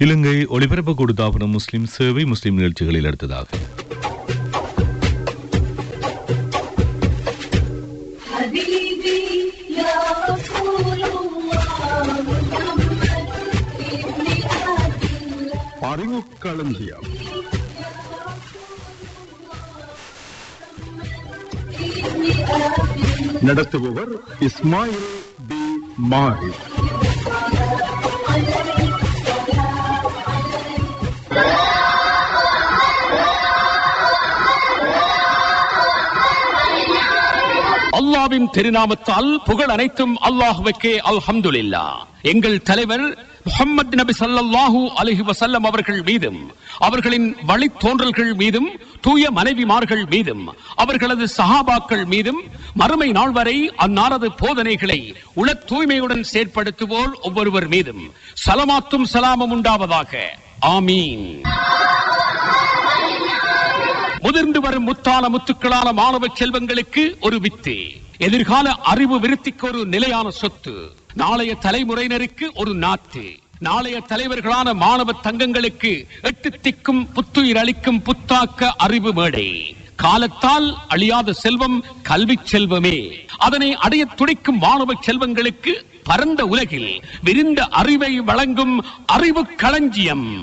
இலங்கை ஒளிபரப்பு கொடுத்தாபனம் முஸ்லிம் சேவை முஸ்லிம் நிகழ்ச்சிகளில் அடுத்ததாக. அறிவுக்களஞ்சியம் நடத்துபவர் இஸ்மாயில் பி மாரி. அல்லாவின் திருநாமத்தால் புகழ் அனைத்தும் அல்லாஹுவுக்கே அல்ஹம்துலில்லா. எங்கள் தலைவர் முகமது நபி ஸல்லல்லாஹு அலைஹி வசல்லம் அவர்கள் மீதும் அவர்களின் வழித்தோன்றல்கள் மீதும் தூய மனைவிமார்கள் மீதும் அவர்களது சஹாபாக்கள் மீதும் மறுமை நாள் வரை அன்னாரது போதனைகளை உள தூய்மையுடன் செயற்படுத்துவோர் ஒவ்வொருவர் மீதும் சலமாத்தும் சலாமும் உண்டாவதாக ஆமீன். முதிர்ந்து வரும் முத்தான முத்துக்களான மாணவ செல்வங்களுக்கு ஒரு வித்து. எதிர்கால அறிவு விருத்திக்கு ஒரு நிலையான சொத்து. நாளைய தலைமுறையினருக்கு ஒரு நாத்து. நாளைய தலைவர்களான மாணவ தங்கங்களுக்கு எட்டு திக்கும் புத்துயிர் அளிக்கும் புத்தாக்க அறிவு மேடை. காலத்தால் அழியாத செல்வம் கல்வி செல்வமே. அதனை அடைய துடிக்கும் மாணவ செல்வங்களுக்கு பரந்த உலகில் விரிந்த அறிவை வழங்கும் அறிவு களஞ்சியம்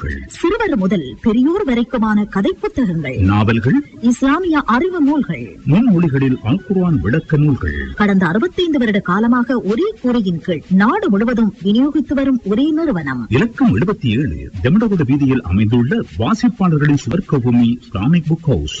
நூல்கள் சிறுவர் முதல் பெரியோர் வரைக்குமான கதை புத்தகங்கள் நாவல்கள். இஸ்லாமிய அறிவு நூல்கள். முன்மொழிகளில் குர்ஆன் விளக்க நூல்கள். கடந்த 65 வருட காலமாக ஒரே கூரையின் கீழ் நாடு முழுவதும் விநியோகித்து வரும் ஒரே நிறுவனம். இலக்கம் எழுபத்தி ஏழு தெம்படகுட வீதியில் அமைந்துள்ள வாசிப்பாளர்களின் சுவர்க்க பூமி இஸ்லாமிக் புக் ஹவுஸ்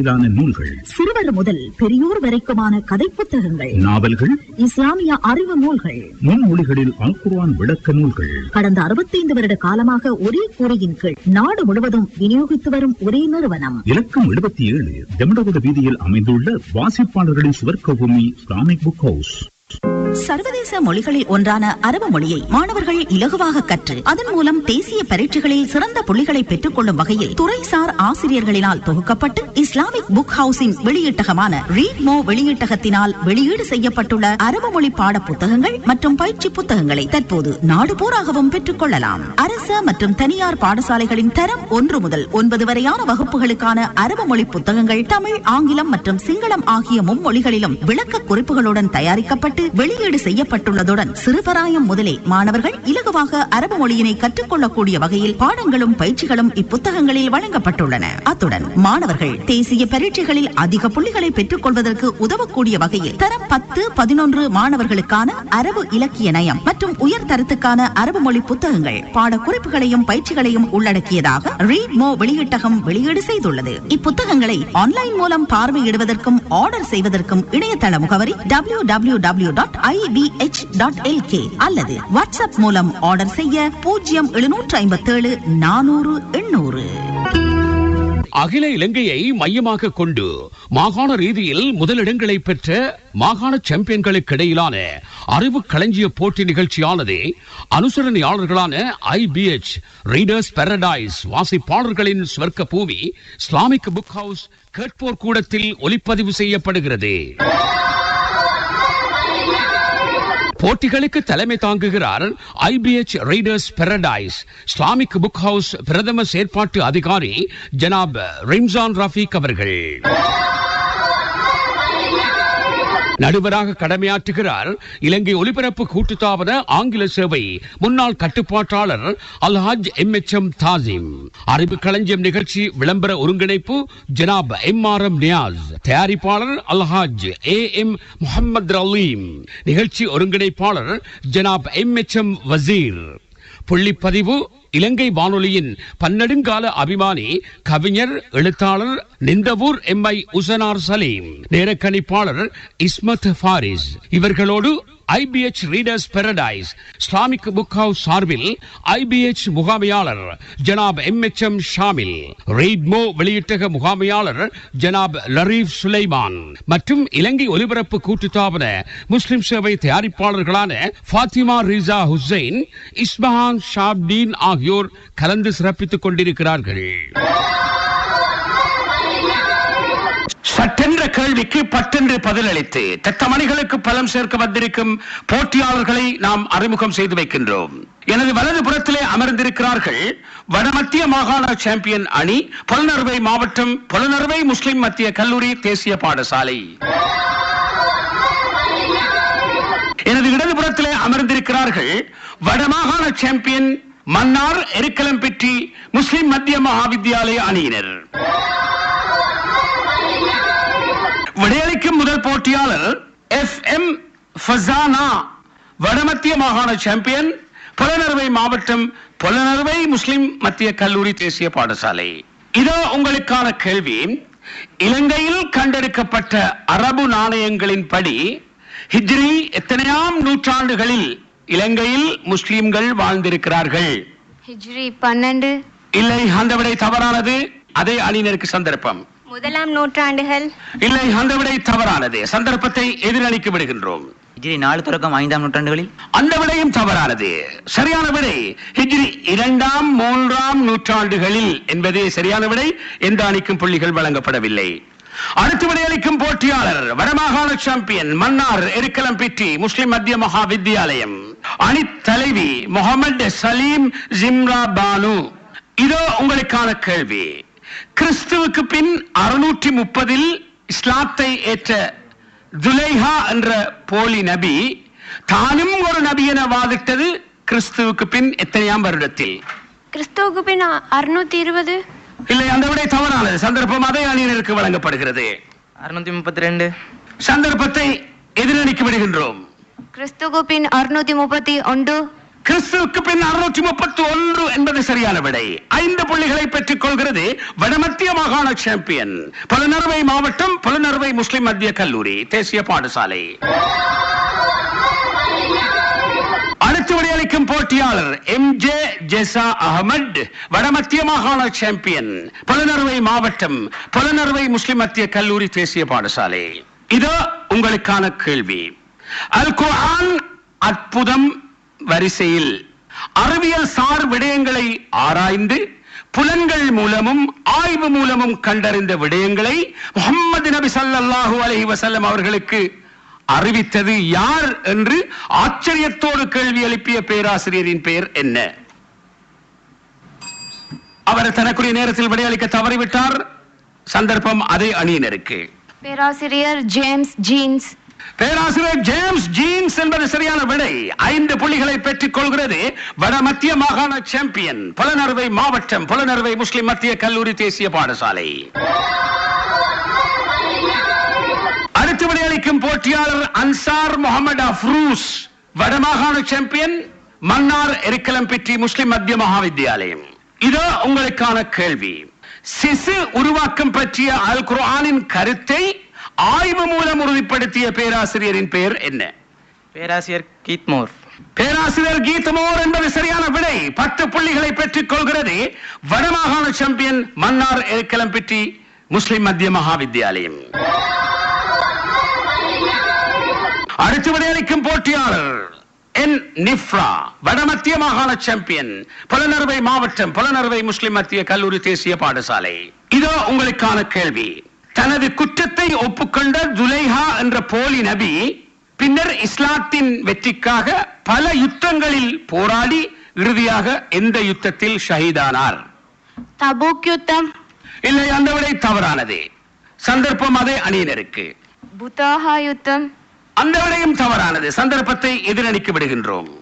தலைப்புகளிலான நூல்கள் சிறுவர் முதல் பெரியோர் வரைக்குமான கதை புத்தகங்கள் நாவல்கள் இஸ்லாமிய அறிவு நூல்கள் முன்மொழிகளில் அல் குர்ஆன் விளக்க நூல்கள். கடந்த 65 வருட காலமாக ஒரே கூரையின் கீழ் நாடு முழுவதும் விநியோகித்து வரும் ஒரே நிறுவனம். இலக்கம் எழுபத்தி ஏழு தெம்படகுட வீதியில் அமைந்துள்ள வாசிப்பாளர்களின் சுவர்க்க பூமி இஸ்லாமிக் புக் ஹவுஸ் சர்வதேச மொழிகளில் ஒன்றான அரபு மொழியை மாணவர்கள் இலகுவாக கற்று அதன் மூலம் தேசிய பரீட்சைகளில் சிறந்த புள்ளிகளை பெற்றுக் கொள்ளும் வகையில் துறைசார் ஆசிரியர்களினால் தொகுக்கப்பட்டு இஸ்லாமிக் புக் ஹவுசின் வெளியீட்டகமான ரீட் மோ வெளியீட்டகத்தினால் வெளியீடு செய்யப்பட்டுள்ள அரபு மொழி பாட புத்தகங்கள் மற்றும் பயிற்சி புத்தகங்களை தற்போது நாடு பூராகவும் பெற்றுக் கொள்ளலாம் அரச மற்றும் தனியார் பாடசாலைகளின் தரம் ஒன்று முதல் ஒன்பது வரையான வகுப்புகளுக்கான அரபு மொழி புத்தகங்கள் தமிழ் ஆங்கிலம் மற்றும் சிங்களம் ஆகிய மும்மொழிகளிலும் விளக்க குறிப்புகளுடன் தயாரிக்கப்பட்டு ஒதுக்கீடு செய்யப்பட்டுள்ளதுடன் சிறுபராயம் முதலே மாணவர்கள் இலகுவாக அரபு மொழியினை கற்றுக்கொள்ளக்கூடிய வகையில் பாடங்களும் பயிற்சிகளும் இப்புத்தகங்களில் வழங்கப்பட்டுள்ளன. அத்துடன் மாணவர்கள் தேசிய பரீட்சைகளில் அதிக புள்ளிகளை பெற்றுக் கொள்வதற்கு உதவக்கூடிய வகையில் தரம் பத்து பதினொன்று மாணவர்களுக்கான அரபு இலக்கிய நயம் மற்றும் உயர் தரத்துக்கான அரபு மொழி புத்தகங்கள் பாட குறிப்புகளையும் பயிற்சிகளையும் உள்ளடக்கியதாக ரீட் மோ வெளியீட்டகம் வெளியீடு செய்துள்ளது. இப்புத்தகங்களை ஆன்லைன் மூலம் பார்வையிடுவதற்கும் ஆர்டர் செய்வதற்கும் இணையதள முகவரி W W W dot IPH dot LK அல்லது வாட்ஸ்அப் மூலம் ஆர்டர் செய்ய பூஜ்ஜியம் எழுநூற்று ஐம்பத்தேழு நானூறு எண்ணூறு. அகில இலங்கையை மையமாக கொண்டு மாகாண ரீதியில் முதலிடங்களை பெற்ற மாகாண சாம்பியன்களுக்கு இடையிலான அறிவு களஞ்சிய போட்டி நிகழ்ச்சியானது அனுசரணையாளர்களான ஐபிஎச் ரீடர்ஸ் பாரடைஸ் வாசிப்பாளர்களின் ஸ்வர்க்க பூமி இஸ்லாமிக் புக் ஹவுஸ் கேட்போர் கூடத்தில் ஒலிப்பதிவு செய்யப்படுகிறது. போட்டிகளுக்கு தலைமை தாங்குகிறார் IPH Readers Paradise Islamic Book House பிரதம செயற்பாட்டு அதிகாரி ஜனாப் ரிம்சான் ரஃபீக் அவர்கள். நடுவராக கடமையாற்றுகிறார். இலங்கை ஒலிபரப்பு கூட்டுத்தாபன ஆங்கில சேவை முன்னாள் கட்டுப்பாட்டாளர் Alhaj M H M Thassim. அறிவு களஞ்சியம் நிகழ்ச்சி விளம்பர ஒருங்கிணைப்பு Janab M R M Niyas. தயாரிப்பாளர் அல்ஹாஜ் ஏ எம் முகமது அலீம் நிகழ்ச்சி ஒருங்கிணைப்பாளர் Janab M H M Wazeer. புள்ளிப்பதிவு இலங்கை வானொலியின் பன்னெடுங்கால அபிமானி கவிஞர் எழுத்தாளர் நிந்தவூர் எம் ஐ உசனார் சலீம் நேரக்கணிப்பாளர் இஸ்மத் ஃபாரிஸ். இவர்களோடு IPH readers paradise Islamic book house சார்பில் IPH முகாமையாளர் Janab M H M Shamil. ரீட்மோ வெளியிட்டக முகாமையாளர் ஜனாப் லரீப் சுலைமான். மற்றும் இலங்கை ஒலிபரப்பு கூட்டுத்தாபன முஸ்லிம் சேவை தயாரிப்பாளர்களான ஃபாத்திமா ரிசா ஹுசைன் இஸ்மஹான் ஷாப்தீன் ஆகியோர் கலந்து சிறப்பித்துக் கொண்டிருக்கிறார்கள். சட்டென்ற கேள்விக்கு பட்டென்று பதிலளித்து அளித்து மணிகளுக்கு பலம் சேர்க்க வந்திருக்கும் போட்டியாளர்களை நாம் அறிமுகம் செய்து வைக்கின்றோம். எனது வலது புறத்திலே அமர்ந்திருக்கிறார்கள் வடமத்திய மாகாண சாம்பியன் அணி பொலனறுவை மாவட்டம் பொலனறுவை முஸ்லிம் மத்திய கல்லூரி தேசிய பாடசாலை. எனது இடதுபுறத்திலே அமர்ந்திருக்கிறார்கள் வடமாகாண சாம்பியன் மன்னார் எருக்கலம்பெற்றி முஸ்லிம் மத்திய மகாவித்யாலய அணியினர். விடையளிக்கும் முதல் போட்டியாளர் எஃப் எம் ஃபசானா வடமத்திய மாகாண சாம்பியன் புலனறுவை மாவட்டம் புலனறுவை முஸ்லிம் மத்திய கல்லூரி தேசிய பாடசாலை. இதோ உங்களுக்கான கேள்வி. இலங்கையில் கண்டெடுக்கப்பட்ட அரபு நாணயங்களின் படி ஹிஜ்ரி எத்தனையாம் நூற்றாண்டுகளில் இலங்கையில் முஸ்லிம்கள் வாழ்ந்திருக்கிறார்கள்? ஹிஜ்ரி பன்னெண்டு. இல்லை அந்த விடை தவறானது. அதே அணியினருக்கு சந்தர்ப்பம். முதலாம் நூற்றாண்டுகள். இல்லை அந்த விடை தவறானது. சந்தர்ப்பத்தை எதிரணிக்கு விடுகின்றோம். ஹிஜ்ரி நாலு தொடக்கம் ஐந்தாம் நூற்றாண்டுகளில்? அந்த விடையும் தவறானது. சரியான விடை ஹிஜ்ரி இரண்டாம் மூன்றாம் நூற்றாண்டுகளில் என்பதே சரியான விடை எந்த அணிக்கும் புள்ளிகள் வழங்கப்படவில்லை. அடுத்து விடையளிக்கும் போட்டியாளர் வடமாகாண சாம்பியன் மன்னார் எருக்கலம்பிட்டி முஸ்லிம் மத்திய மகா வித்தியாலயம் அணி தலைவி முகமது சலீம் ஜிம்ரா பானு. இதோ உங்களுக்கான கேள்வி. கிறிஸ்துவுக்கு பின் அறுநூற்றி முப்பதில் இஸ்லாத்தை ஏற்ற துலைஹா என்ற போலி நபி தானும் ஒரு நபி என வாதிட்டது கிறிஸ்துவுக்கு பின் எத்தனையாம் வருடத்தில்? கிறிஸ்துவுக்கு பின் அறுநூத்தி இருபது இல்லை அந்த விடை தவறானது. சந்தர்ப்பம் அதே அணியினருக்கு வழங்கப்படுகிறது. அறுநூத்தி முப்பத்தி ரெண்டு சந்தர்ப்பத்தை எதிரணிக்கு விடுகின்றோம். கிறிஸ்துவுக்கு பின் அறுநூத்தி முப்பத்தி ஒன்று. கிறிஸ்துவுக்கு பின் அறுநூற்றி முப்பத்தி ஒன்று என்பது சரியான விடை. ஐந்து புள்ளிகளை பெற்றுக் கொள்கிறது வடமத்திய மாகாண சாம்பியன் புலனறுவை மாவட்டம் புலனறுவை முஸ்லிம் மத்திய கல்லூரி தேசிய பாடசாலை. அடுத்து விடையளிக்கும் போட்டியாளர் எம். ஜே. ஜெசா அகமது வடமத்திய மாகாண சாம்பியன் புலனறுவை மாவட்டம் புலனறுவை முஸ்லிம் மத்திய கல்லூரி தேசிய பாடசாலை. இதோ உங்களுக்கான கேள்வி. அல் குர்ஆன் அற்புதம் வரிசையில் அறிவியல் சார் விடயங்களை ஆராய்ந்து புலன்கள் மூலமும் ஆய்வு மூலமும் கண்டறிந்த விடயங்களை முகமது நபி ஸல்லல்லாஹு அலஹி வசல்லம் அவர்களுக்கு அறிவித்தது யார் என்று ஆச்சரியத்தோடு கேள்வி எழுப்பிய பேராசிரியரின் பெயர் என்ன? அவர் தனக்குரிய நேரத்தில் விடையளிக்க தவறிவிட்டார். சந்தர்ப்பம் அதே அணியினருக்கு. பேராசிரியர் ஜேம்ஸ் ஜீன்ஸ் பேராசிரியர் ஜேம்ஸ் ஜீன்ஸ் என்பது சரியான விடை. ஐந்து புள்ளிகளை பெற்றுக் கொள்கிறது. வட மத்திய மாகாண சாம்பியன் புலனறுவை மாவட்டம் புலனறுவை முஸ்லிம் மத்திய கல்லூரி தேசிய பாடசாலை. அடுத்து விடையளிக்கும் போட்டியாளர் அன்சார் முகமது அஃப்ரூஸ் வடமாகாண சாம்பியன் மன்னார் எருக்கலம்பிட்டி முஸ்லிம் மத்திய மகாவித்யாலயம் இதோ உங்களுக்கான கேள்வி. சிசு உருவாக்கம் பற்றிய அல் குரானின் கருத்தை ஆய்வு மூலம் உறுதிப்படுத்திய பேராசிரியரின் பெயர் என்ன? பேராசிரியர் கீத்மோர் பேராசிரியர் கீதமோர் என்பது சரியான விடை. பத்து புள்ளிகளை பெற்றுக் கொள்கிறது. வடமாகாண சாம்பியன் மன்னார் எருக்கலம்பிட்டி முஸ்லிம் மத்திய மகாவித்யாலயம் அடுத்து விடையளிக்கும் போட்டியாளர் என் நிஃப்ரா வடமத்திய மாகாண சாம்பியன் புலனறுவை மாவட்டம் புலனறுவை முஸ்லிம் மத்திய கல்லூரி தேசிய பாடசாலை. இதோ உங்களுக்கான கேள்வி. தனது குற்றத்தை ஒப்புக்கொண்ட துலைஹா என்ற போலி நபி பின்னர் இஸ்லாத்தின் வெற்றிக்காக பல யுத்தங்களில் போராடி இறுதியாக எந்த யுத்தத்தில் ஷஹீதானார். தபூக் யுத்தம். இல்லை அந்த விடை தவறானது. சந்தர்ப்பம் அதே அணியினருக்கு. புத்தாஹா யுத்தம். அந்த விடையும் தவறானது. சந்தர்ப்பத்தை எதிரணிக்கு விடுகின்றோம்.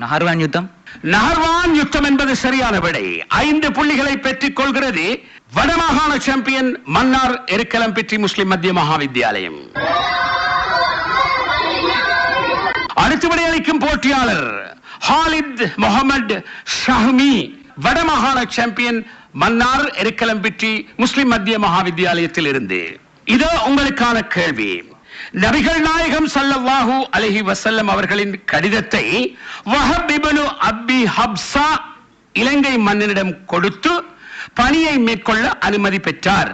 நகர்வான் யுத்தம். நகர்வான் யுத்தம் என்பது சரியான விடை. ஐந்து புள்ளிகளை பெற்றுக் கொள்கிறது. வடமாகாண சாம்பியன் மன்னார் எருக்கலம்பிட்டி முஸ்லிம் மத்திய மகாவித்யாலயம் அடுத்த விடை அளிக்கும் போட்டியாளர் ஹாலித் முகமது ஷஹ்மி வடமாகாண சாம்பியன் மன்னார் எருக்கலம் பெற்றி முஸ்லிம் மத்திய மகாவித்யாலயத்தில் இருந்து இதோ உங்களுக்கான கேள்வி. நபிகள் நாயகம் ஸல்லல்லாஹு அலைஹி வஸல்லம் அவர்களின் கடிதத்தை வஹப் இப்னு அபி ஹப்ஸா இலங்கை மன்னனிடம் கொடுத்து பணியை மேற்கொள்ள அனுமதி பெற்றார்.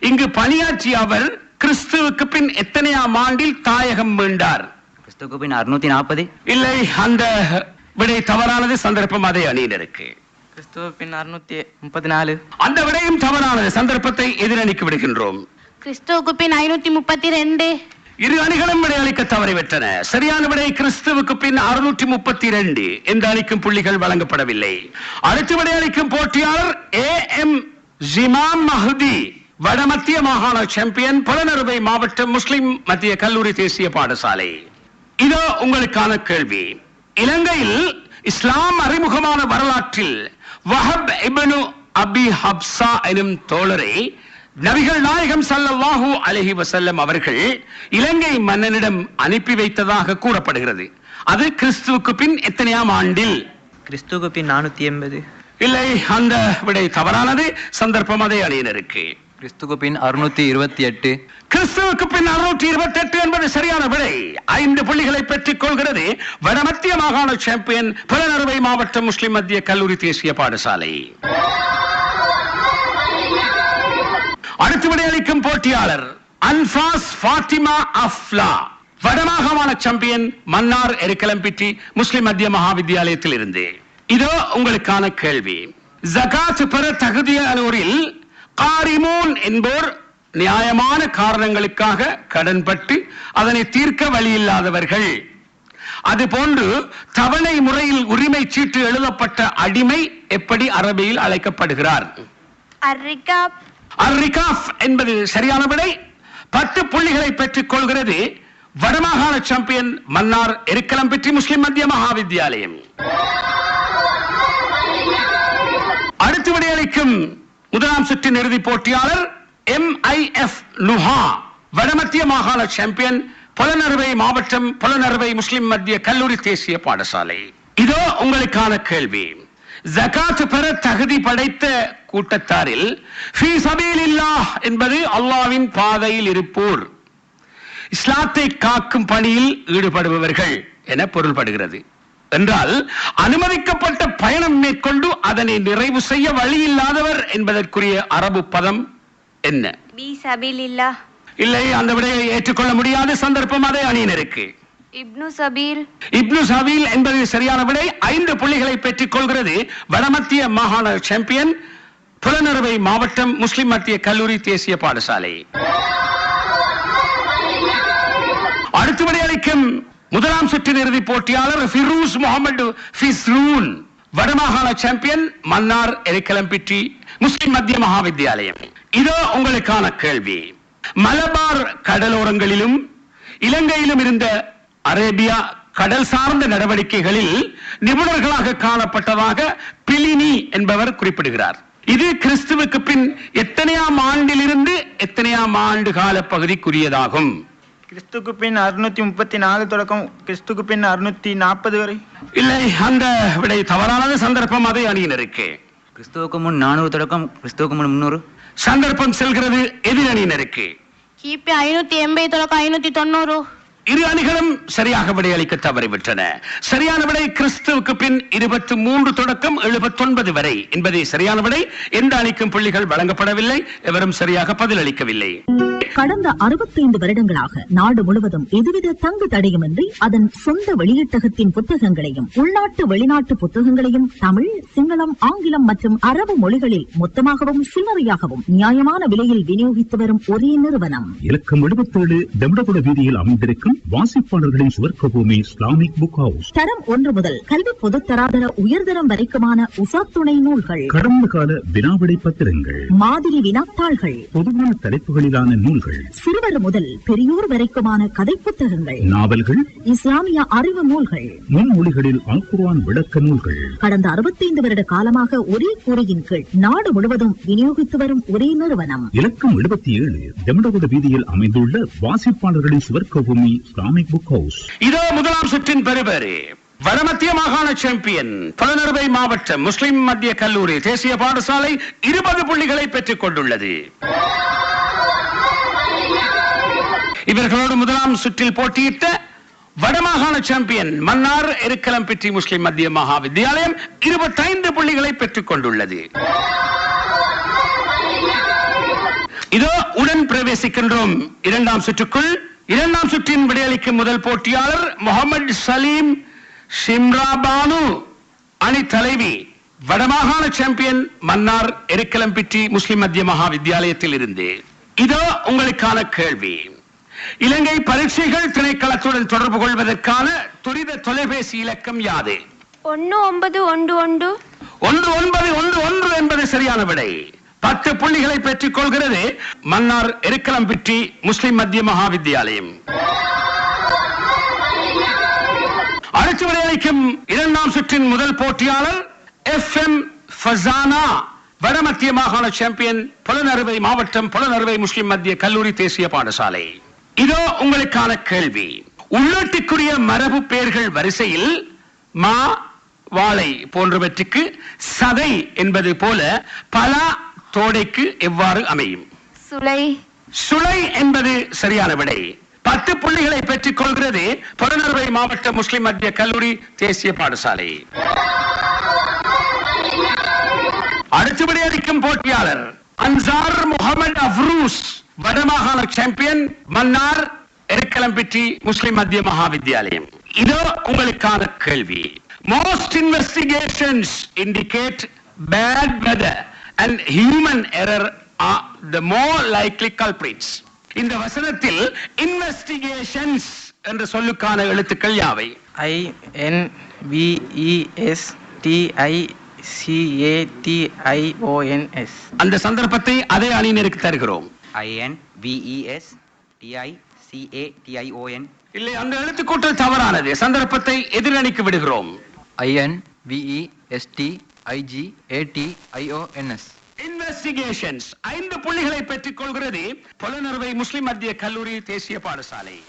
இங்கு பணியாற்றிய அவர் கிறிஸ்துவுக்கு பின் எத்தனையாம் ஆண்டில் தாயகம் மீண்டார். கிறிஸ்துவுக்கு பின் அறுநூத்தி நாற்பது? இல்லை அந்த விடை தவறானது சந்தர்ப்பம் அதே அணியினருக்கு கிறிஸ்துவ பின் அறுநூத்தி முப்பத்தி நாலு அந்த விடையும் தவறானது சந்தர்ப்பத்தை எதிரணிக்கு விடுகின்றோம். கிறிஸ்துவுக்கு பின் ஐநூத்தி முப்பத்தி ரெண்டு. இரு அணிகளும் விடையளிக்க தவறிவிட்டன. சரியான விடை கிறிஸ்துவுக்கு பின் அறுநூற்றி முப்பத்தி இரண்டு எந்த அணிக்கும் புள்ளிகள் வழங்கப்படவில்லை. அடுத்து விடையளிக்கும் போட்டியாளர் ஏ எம் ஜிமாம் மஹதி வடமத்திய மாகாண சாம்பியன் புலனறுவை மாவட்டம் முஸ்லிம் மத்திய கல்லூரி தேசிய பாடசாலை. இதோ உங்களுக்கான கேள்வி. இலங்கையில் இஸ்லாம் அறிமுகமான வரலாற்றில் வஹப் இபனு அபி ஹப்சா எனும் தோழரை நபிகள் நாயகம் ஸல்லல்லாஹு அலைஹி வஸல்லம் அவர்கள் இலங்கை மன்னனிடம் அனுப்பி வைத்ததாக கூறப்படுகிறது. அது கிறிஸ்துவுக்கு பின் எத்தனையாம் ஆண்டில்? கிறிஸ்துவுக்கு பின் நானூத்தி எண்பது. இல்லை அந்த விடை தவறானது. சந்தர்ப்பம் அதே அணியினருக்கு. கிறிஸ்துவுக்கு பின் அறுநூத்தி இருபத்தி எட்டு. கிறிஸ்துவுக்கு பின் அறுநூற்றி இருபத்தி எட்டு என்பது சரியான விடை. ஐந்து புள்ளிகளை பெற்றுக் கொள்கிறது. வடமத்திய மாகாண சாம்பியன் புலனறுவை மாவட்ட முஸ்லிம் மத்திய கல்லூரி தேசிய பாடசாலை. அடுத்து விடையளிக்கும் போட்டியாளர் அன்பாஸ் ஃபாத்திமா அஃப்லா வடமாகாண சாம்பியன் மன்னார் எருக்கலம்பிட்டி முஸ்லிம் மத்திய மகாவித்யாலயத்தில் இருந்து. இதோ உங்களுக்கான கேள்வி. ஜகாத் பெற தகுதியானோரில் காரிமோன் என்போர் நியாயமான காரணங்களுக்காக கடன்பட்டு அதனை தீர்க்க வழி இல்லாதவர்கள் அதுபோன்று தவணை முறையில் உரிமை சீட்டு எழுதப்பட்ட அடிமை எப்படி அரபியில் அழைக்கப்படுகிறார்? அர்ரிகாப் அர்ரிகாஃப் என்பது சரியான விடை. பத்து புள்ளிகளை பெற்றுக் கொள்கிறது வடமாகாண சாம்பியன் மன்னார் எருக்கலம் பெற்றி முஸ்லிம் மத்திய மகாவித்யாலயம். அடுத்து விடையளிக்கும் முதலாம் சுற்றின் இறுதிப் போட்டியாளர் எம் ஐ எஃப் நுஹா வடமத்திய மாகாண சாம்பியன் புலனறுவை மாவட்டம் புலனறுவை முஸ்லிம் மத்திய கல்லூரி தேசிய பாடசாலை. இதோ உங்களுக்கான கேள்வி. ஜகாத் பெற தகுதி படைத்த கூட்டத்தாரில் என்பது அல்லாவின் பாதையில் இருப்போர். இஸ்லாத்தை காக்கும் பணியில் ஈடுபடுபவர்கள் என பொருள்படுகிறது. என்றால் அனுமதிக்கப்பட்ட பயணம் மேற்கொண்டு அதனை நிறைவு செய்ய வழியில்லாதவர் என்பதற்குரிய அரபு பதம் என்ன? இல்லை அந்த விடையை ஏற்றுக்கொள்ள முடியாத சந்தர்ப்பம் அதே அணியினருக்கு. இப்னு சபீல். இப்னு சபீல் என்பது சரியான விடை. ஐந்து புள்ளிகளை பெற்றுக் கொள்கிறது வடமத்திய மாகாண சாம்பியன் புலனறுவை மாவட்டம் முஸ்லிம் மத்திய கல்லூரி தேசிய பாடசாலை. அடுத்து விடையளிக்கும் முதலாம் சுற்றின் இறுதிப் போட்டியாளர் ஃபிரூஸ் முகமது ஃபிஸ்ரூன் வடமாகாண சாம்பியன் மன்னார் எரிக்கலம்பிட்டி முஸ்லிம் மத்திய மகாவித்யாலயம் இதோ உங்களுக்கான கேள்வி. மலபார் கடலோரங்களிலும் இலங்கையிலும் இருந்த அரேபியா கடல் சார்ந்த நடவடிக்கைகளில் நிபுணர்களாக காணப்பட்டதாக பிலினி என்பவர் குறிப்பிடுகிறார். இது கிறிஸ்துவுக்கு பின் எத்தனையாம் ஆண்டிலிருந்து எத்தனையாம் ஆண்டு கால பகுதிக்குரியதாகும். கிறிஸ்துக்கு பின் அறுநூத்தி முப்பத்தி நாலு தொடக்கம் கிறிஸ்துக்கு பின் அறுநூத்தி நாற்பது வரை. இல்லை அந்த விடை தவறானது. சந்தர்ப்பம் அதே அணியினருக்கு. கிறிஸ்துவுக்கு முன் நானூறு தொடக்கம் கிறிஸ்துவுக்கு முன் முன்னூறு சந்தர்ப்பம் செல்கிறது எதிர் அணியினருக்கு கிபி ஐநூத்தி எண்பது தொடக்கம் ஐநூத்தி தொண்ணூறு. இரு அணிகளும் சரியாக விடையளிக்க தவறிவிட்டன. சரியான விடை கிறிஸ்துவுக்கு பின் இருபத்தி மூன்று தொடக்கம் எழுபத்தொன்பது வரை. என்பதே சரியான விடை. எந்த அணிக்கும் புள்ளிகள் வழங்கப்படவில்லை. எவரும் சரியாக பதிலளிக்கவில்லை. கடந்த அறுபத்தைந்து வருடங்களாக நாடு முழுவதும் எதுவித தங்கு தடையுமின்றி அதன் சொந்த வெளியீட்டகத்தின் புத்தகங்களையும் உள்நாட்டு வெளிநாட்டு புத்தகங்களையும் தமிழ் சிங்களம் ஆங்கிலம் மற்றும் அரபு மொழிகளில் மொத்தமாகவும் சில்லறையாகவும் நியாயமான விலையில் விநியோகித்து வரும் ஒரே நிறுவனம். இலக்கம் எழுபத்தேழு தெம்படகுட வீதியில் அமைந்திருக்கும் வாசிப்பாளர்களின் சுவர்க்க பூமி இஸ்லாமிக் புக் ஹவுஸ் தரம் ஒன்று முதல் கல்வி பொதுத்தராதர உயர்தரம் வரைக்குமான உசாத்துணை நூல்கள். கடந்த கால வினாவிடை பத்திரங்கள். மாதிரி வினாத்தாள்கள். பொதுவான தலைப்புகளிலான நூல்கள். சிறுவர் முதல் பெரியோர் வரைக்குமான கதை புத்தகங்கள். நாவல்கள். இஸ்லாமிய அறிவு நூல்கள். முன்மொழிகளில் அல்குர்ஆன் விளக்க நூல்கள். கடந்த அறுபத்தைந்து வருட காலமாக ஒரே கூரையின் கீழ் நாடு முழுவதும் விநியோகித்து வரும் ஒரே நிறுவனம். இலக்கம் எழுபத்தி ஏழு தெமடகுட வீதியில் அமைந்துள்ள வாசிப்பாளர்களின் சுவர்க்க காமிக் புக் ஹவுஸ் இதோ முதலாம் சுற்றின் பெறுபேறு வடமத்திய மாகாண சாம்பியன் புலனறுவை மாவட்டம் முஸ்லிம் மத்திய கல்லூரி தேசிய பாடசாலை இருபது புள்ளிகளை பெற்றுக் கொண்டுள்ளது. இவர்களோடு முதலாம் சுற்றில் போட்டியிட்ட வடமாகாண சாம்பியன் மன்னார் எருக்கலம் பெற்றி முஸ்லிம் மத்திய மகா வித்தியாலயம் இருபத்தைந்து புள்ளிகளை பெற்றுக் கொண்டுள்ளது. இதோ உடன் பிரவேசிக்கின்றோம் இரண்டாம் சுற்றுக்குள். இரண்டாம் சுற்றின் விடையளிக்கும் முதல் போட்டியாளர் முகமது சலீம் ஷிம்ராபானு அணி தலைவி வடமாகாண சாம்பியன் மன்னார் எருக்கலம்பிட்டி முஸ்லிம் மத்திய மகா வித்தியாலயத்தில் இருந்து. இதோ உங்களுக்கான கேள்வி. இலங்கை பரீட்சைகள் திணைக்களத்துடன் தொடர்பு கொள்வதற்கான துரித தொலைபேசி இலக்கம் யாது? ஒன்று ஒன்பது ஒன்று ஒன்று. ஒன்று ஒன்பது ஒன்று ஒன்று என்பது சரியான விடை. பத்து புள்ளிகளை பெற்றுக் கொள்கிறது மன்னார் எருக்கலம் எருக்கலம்பிட்டி முஸ்லிம் மத்திய மகா வித்தியாலயம் அடுத்து விளையளிக்கும் இரண்டாம் சுற்றின் முதல் போட்டியாளர் எஃப் எம் ஃபசானா வடமத்திய மாகாண சாம்பியன் புலனறுவை மாவட்டம் புலனறுவை முஸ்லிம் மத்திய கல்லூரி தேசிய பாடசாலை. இதோ உங்களுக்கான கேள்வி. உள்ளீட்டுக்குரிய மரபு பெயர்கள் வரிசையில் மா வாழை போன்றவற்றுக்கு சதை என்பது போல பல தோடைக்கு எவ்வாறு அமையும்? சுலை சுளை என்பது சரியான விடை. பத்து புள்ளிகளை பெற்றுக் கொள்கிறது புறநறுவை மாவட்ட முஸ்லிம் மத்திய கல்லூரி தேசிய பாடசாலை. அடுத்தபடி அளிக்கும் போட்டியாளர் அன்சார் முகமது அஃப்ரூஸ் வடமாகாண சாம்பியன் மன்னார் எருக்கலம்பிட்டி முஸ்லிம் மத்திய மகா வித்தியாலயம் இதோ உங்களுக்கான கேள்வி. Most investigations indicate bad weather and human error are the more likely culprits இந்த வசனத்தில் இன்வெஸ்டிகேஷன்ஸ் என்ற சொல்லுக்கான எழுத்துக்கள் யாவை? I N V E S T I C A T I O N S அந்த சந்தர்ப்பத்தை அதே அணியினருக்கு தருகிறோம். ஐஎன் விஇஎஸ் டிஐ சிஏடிஐஓஎன் இல்லை அந்த எழுத்துக்கூட்டல் தவறானது. சந்தர்ப்பத்தை எதிரணிக்கு விடுகிறோம். I N V E S T I G A T I O N S investigations ஐந்து புள்ளிகளை பெற்றுக் கொள்கிறது புலனறுவை முஸ்லிம் மத்திய கல்லூரி தேசிய பாடசாலை.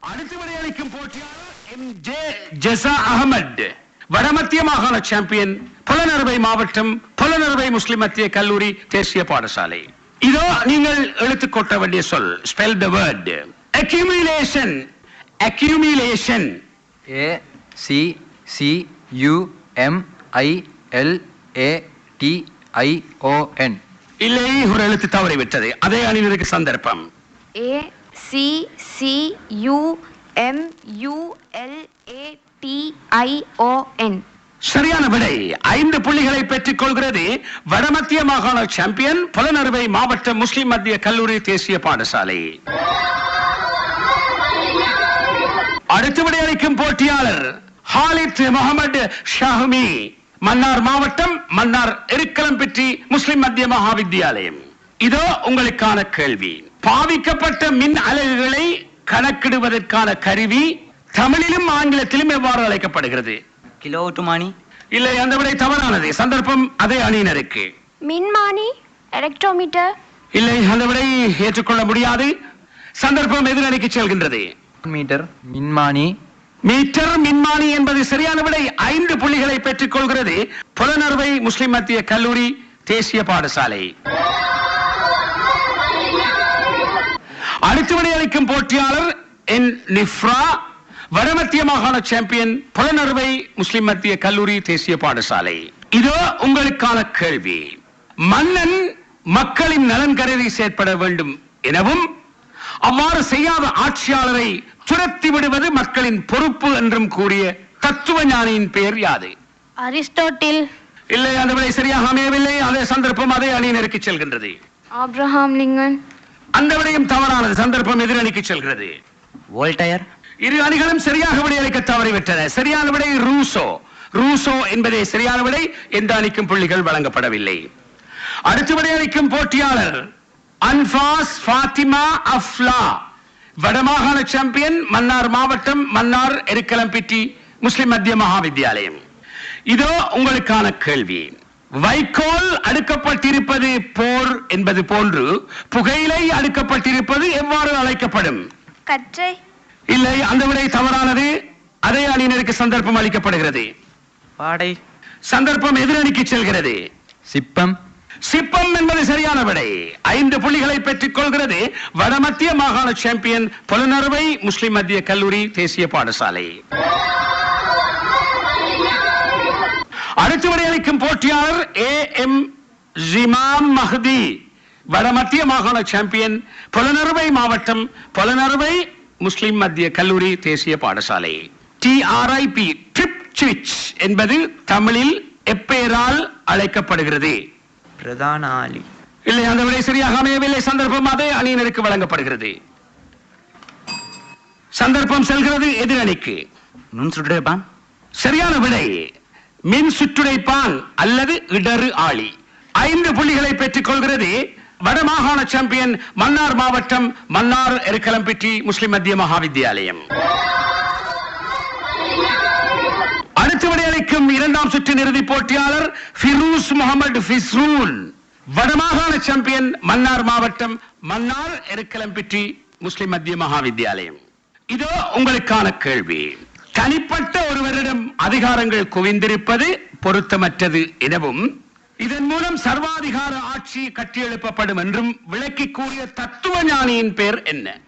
அடுத்து விடையளிக்கும் போட்டியாளர் எம். ஜே. ஜெசா அகமது வடமத்திய மாகாண சாம்பியன் புலனறுவை மாவட்டம் புலனறுவை முஸ்லிம் மத்திய கல்லூரி தேசிய பாடசாலை. இதோ நீங்கள் எழுத்துக் கொட்ட வேண்டிய சொல் spell the word accumulation accumulation A C C U M I L A T I O N இல்லை ஒரு எழுத்து தவறிவிட்டது அதே அணியினருக்கு சந்தர்ப்பம். A C C U M U L A T I O N சரியான விடை. ஐந்து புள்ளிகளை பெற்றுக் கொள்கிறது வடமத்திய மாகாண சாம்பியன் புலனறுவை மாவட்ட முஸ்லிம் மத்திய கல்லூரி தேசிய பாடசாலை. அடுத்து விடையளிக்கும் போட்டியாளர் ஹாலித் முகமது ஷாஹ்மி. மன்னார் மாவட்டம் மன்னார் எருக்கலம்பிட்டி முஸ்லிம் மத்திய மகா வித்தியாலயம் இதோ உங்களுக்கான கேள்வி. பாவிக்கப்பட்ட மின் அலகுகளை கணக்கிடுவதற்கான கருவி தமிழிலும் ஆங்கிலத்திலும் எவ்வாறு அழைக்கப்படுகிறது? கிலோ ஒட்டுமானி இல்லை அந்த விடை தவறானது. சந்தர்ப்பம் அதே அணியினருக்கு. மின்மானி? எலக்ட்ரோமீட்டர்? இல்லை அந்த விடை ஏற்றுக்கொள்ள முடியாது. சந்தர்ப்பம் எதிரணிக்கு செல்கின்றது. மீட்டர் மின்மானி மீட்டர் மின்மானி என்பது சரியான விடை ஐந்து புள்ளிகளை பெற்றுக் கொள்கிறது புலனறுவை முஸ்லிம் மத்திய கல்லூரி தேசிய பாடசாலை. அடுத்து விடையளிக்கும் போட்டியாளர் என் நிஃப்ரா வடமத்திய மாகாண சாம்பியன் புலனறுவை முஸ்லிம் மத்திய கல்லூரி தேசிய பாடசாலை. இதோ உங்களுக்கான கேள்வி. மன்னன் மக்களின் நலன் கருதி செயற்பட வேண்டும் எனவும் அவ்வாறு செய்யாத ஆட்சியாளரை துரத்தி விடுவது மக்களின் பொறுப்பு என்றும் கூறிய தத்துவ ஞானியின் பெயர் யாது? அரிஸ்டோட்டில். இல்லை அந்த விடை சரியாக அமையவில்லை. அதே சந்தர்ப்பம் அதே அணியினருக்கு செல்கின்றது. Abraham Lincoln. அந்த விடயம் தவறானது. சந்தர்ப்பம் எதிரணிக்கு செல்கிறது. வோல்டயர். இரு அணிகளும் சரியாக விடையளிக்க தவறிவிட்டன. சரியான விடை ரூசோ. ரூசோ என்பதே சரியான விடை. எந்த அணிக்கும் புள்ளிகள் வழங்கப்படவில்லை. அடுத்து விடையளிக்கும் போட்டியாளர் அன்பாஸ் ஃபாத்திமா அஃப்லா. வடமாகாண சாம்பியன் மன்னார் மாவட்டம் மன்னார் எருக்கலம்பிட்டி முஸ்லிம் மத்திய மகாவித்யாலயம். இதோ உங்களுக்கான கேள்வி. வைக்கோல் அடுக்கப்பட்டிருப்பது போர் என்பது போன்று புகையிலை அடுக்கப்பட்டிருப்பது எவ்வாறு அழைக்கப்படும்? கற்றை. இல்லை அந்த விடை தவறானது. அதே அணியினருக்கு சந்தர்ப்பம் அளிக்கப்படுகிறது. பாடை. சந்தர்ப்பம் எதிரணிக்கு செல்கிறது. சிப்பம். சிப்பம் என்பது சரியான விடை. ஐந்து புள்ளிகளை பெற்றுக் கொள்கிறது வடமத்திய மாகாண சாம்பியன் புலனறுவை முஸ்லிம் மத்திய கல்லூரி தேசிய பாடசாலை. அடுத்து விடையளிக்கும் போட்டியாளர் ஏ எம் ஜிமாம் மஹதி வடமத்திய மாகாண சாம்பியன் புலனறுவை மாவட்டம் புலனறுவை முஸ்லிம் மத்திய கல்லூரி தேசிய பாடசாலை. டிஆர்ஐபி ட்ரிப் என்பது தமிழில் எப்பெயரால் அழைக்கப்படுகிறது. பிரதான ஆலி இல்லை அந்த விடை சரியாக அமையவில்லை. சந்தர்ப்பம் அதே அணியினருக்கு வழங்கப்படுகிறது. சந்தர்ப்பம் செல்கிறது எதிரணிக்கு. நுண் சுற்றுப்பான் சரியான விடை. மின் சுற்றுடைப்பான் அல்லது இடறு ஆளி. ஐந்து புள்ளிகளை பெற்றுக் கொள்கிறது வடமாகாண சாம்பியன் மன்னார் மாவட்டம் மன்னார் எருக்கலம்பிட்டி முஸ்லிம் மத்திய மகாவித்யாலயம் அடுத்து விடையளிக்கும் இரண்டாம் சுற்றின் இறுதிப் போட்டியாளர் ஃபிரூஸ் முகமது ஃபிஸ்ரூன். வடமாகாண சாம்பியன் மன்னார் மாவட்டம் மன்னார் எருக்கலம்பிட்டி முஸ்லிம் மத்திய மகாவித்யாலயம். இதோ உங்களுக்கான கேள்வி. தனிப்பட்ட ஒருவரிடம் அதிகாரங்கள் குவிந்திருப்பது பொருத்தமற்றது எனவும் இதன் மூலம் சர்வாதிகார ஆட்சி கட்டியெழுப்பப்படும் என்றும் விளக்கி கூறிய தத்துவ ஞானியின் பெயர் என்ன?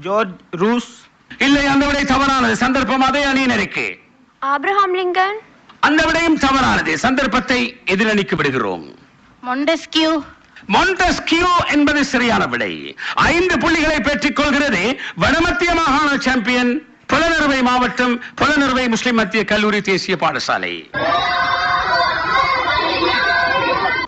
George Roos. இல்லை அந்த விடை தவறானது. சந்தர்ப்பம் அதே அணியினருக்கு. Abraham Lincoln. அந்த விடயம் தவறானது. சந்தர்ப்பத்தை எதிரணிக்கு விடுகிறோம். மொண்டெஸ்கியூ. மாண்டஸ்கியோ என்பது சரியான விடை. ஐந்து புள்ளிகளை பெற்றுக் கொள்கிறது வடமத்திய மாகாண சாம்பியன் புலனறுவை மாவட்டம் புலனறுவை முஸ்லிம் மத்திய கல்லூரி தேசிய பாடசாலை.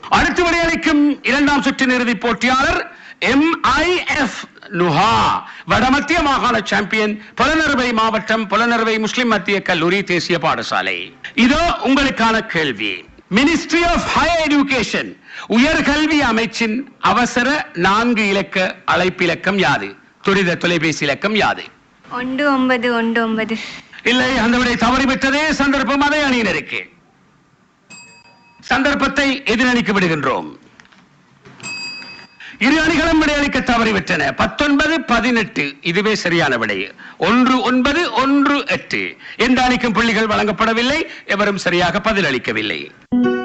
அடுத்து விடையளிக்கும் இரண்டாம் சுற்றின் இறுதிப் போட்டியாளர் எம் ஐ எஃப் நுஹா வடமத்திய மாகாண சாம்பியன் புலனறுவை மாவட்டம் புலனறுவை முஸ்லிம் மத்திய கல்லூரி தேசிய பாடசாலை. இதோ உங்களுக்கான கேள்வி. மினிஸ்ட்ரி ஆஃப் ஹையர் எஜுகேஷன் உயர்கல்வி அமைச்சின் அவசர நான்கு இலக்க அழைப்பிலக்கம் யாது? துரித தொலைபேசி இலக்கம் யாது? ஒன்று ஒன்பது ஒன்று ஒன்பது. இல்லை அந்த விடை தவறிவிட்டதே சந்தர்ப்பம் அதே அணியினருக்கு. சந்தர்ப்பத்தை எதிரணிக்கு விடுகின்றோம். இரு அணிகளும் விடையளிக்க தவறிவிட்டன. பத்தொன்பது பதினெட்டு. இதுவே சரியான விடை. ஒன்று ஒன்பது ஒன்று எட்டு. எந்த அணிக்கும் புள்ளிகள் வழங்கப்படவில்லை. எவரும் சரியாக பதிலளிக்கவில்லை.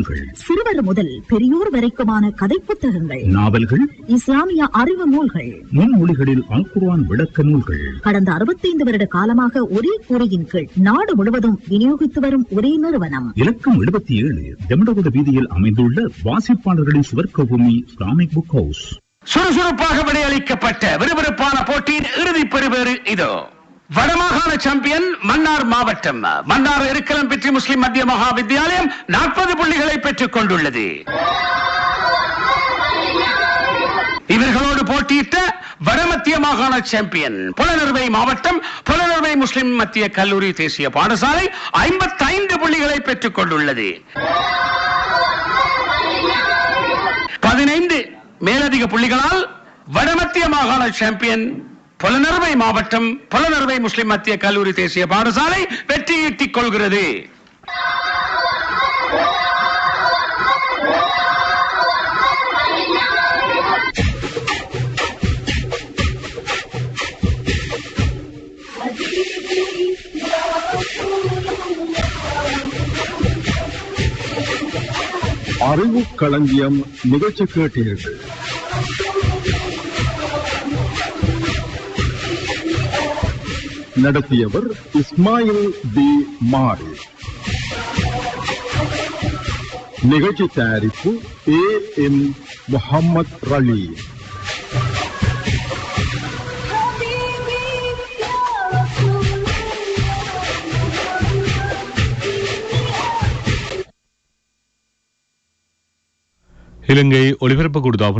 நூல்கள் சிறுவர் முதல் பெரியோர் வரைக்குமான கதை புத்தகங்கள். நாவல்கள். இஸ்லாமிய அறிவு நூல்கள். முன்மொழிகளில் அல்குர்ஆன் விளக்க நூல்கள். கடந்த அறுபத்தைந்து வருட காலமாக ஒரே கூரையின் கீழ் நாடு முழுவதும் விநியோகித்து வரும் ஒரே நிறுவனம். இலக்கம் எழுபத்தி ஏழு தெமடகுட வீதியில் அமைந்துள்ள வாசிப்பாளர்களின் சுவர்க்கபூமி இஸ்லாமிக் புக் ஹவுஸ் சுறுசுறுப்பாக விடையளிக்கப்பட்ட விறுவிறுப்பான போட்டியின் இறுதி பெறுவேறு இதோ. வடமாகாண சாம்பியன் மன்னார் மாவட்டம். மன்னார் இருக்கலம் பெற்றி முஸ்லிம் மத்திய மகா வித்தியாலயம் நாற்பது புள்ளிகளை பெற்றுக் கொண்டுள்ளது. இவர்களோடு போட்டியிட்ட வடமத்திய மாகாண சாம்பியன் புலனறுவை மாவட்டம் புலனறுவை முஸ்லிம் மத்திய கல்லூரி தேசிய பாடசாலை ஐம்பத்தைந்து புள்ளிகளை பெற்றுக் கொண்டுள்ளது. பதினைந்து மேலதிக புள்ளிகளால் வடமத்திய மாகாண சாம்பியன் புலனறுவை மாவட்டம் புலனறுவை முஸ்லிம் மத்திய கல்லூரி தேசிய பாடசாலை வெற்றியீட்டிக் கொள்கிறது. அறிவு களஞ்சியம் நிகழ்ச்சி கேட்டீர்கள் நடத்தியவர் இஸ்மாயில் தி மால் நிகழ்ச்சி தயாரிப்பு ஏ எம் முகமது ரலி இலங்கை ஒலிபரப்பு கூடுதாவும்